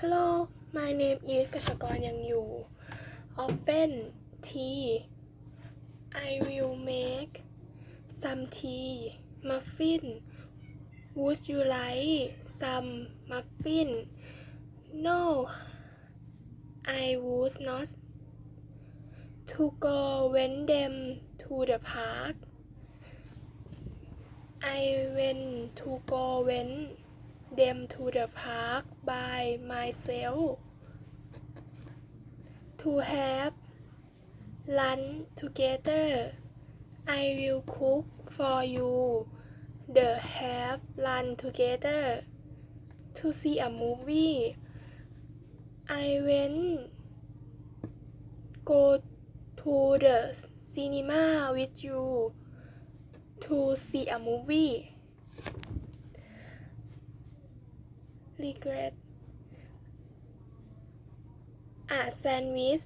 Hello my name is กชกรยังอยู่ Often tea I will make some tea muffin Would you like some muffin No I would not to go when them to the park I went to go when them to the park by myself to have lunch together. I will cook for you. The have lunch together to see a movie. I went go to the cinema with you to see a movie. Regret. A sandwich.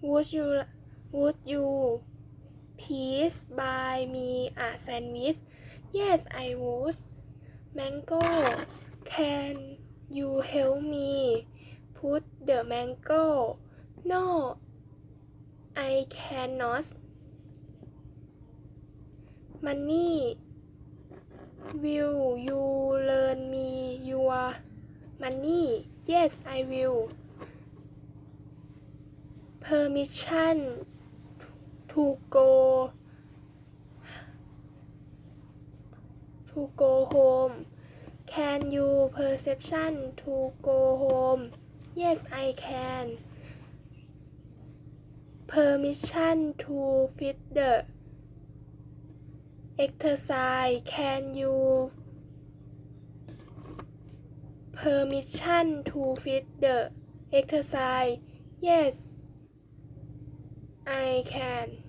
Would you would you please buy me a sandwich? Yes I would. Mango can you help me put the mango? No I cannot. Money Will you learn me your money? Yes, I will. Permission to go to go home. Can you perception to go home? Yes, I can. Permission to fit the exercise. Can you permission to fit the exercise? Yes I can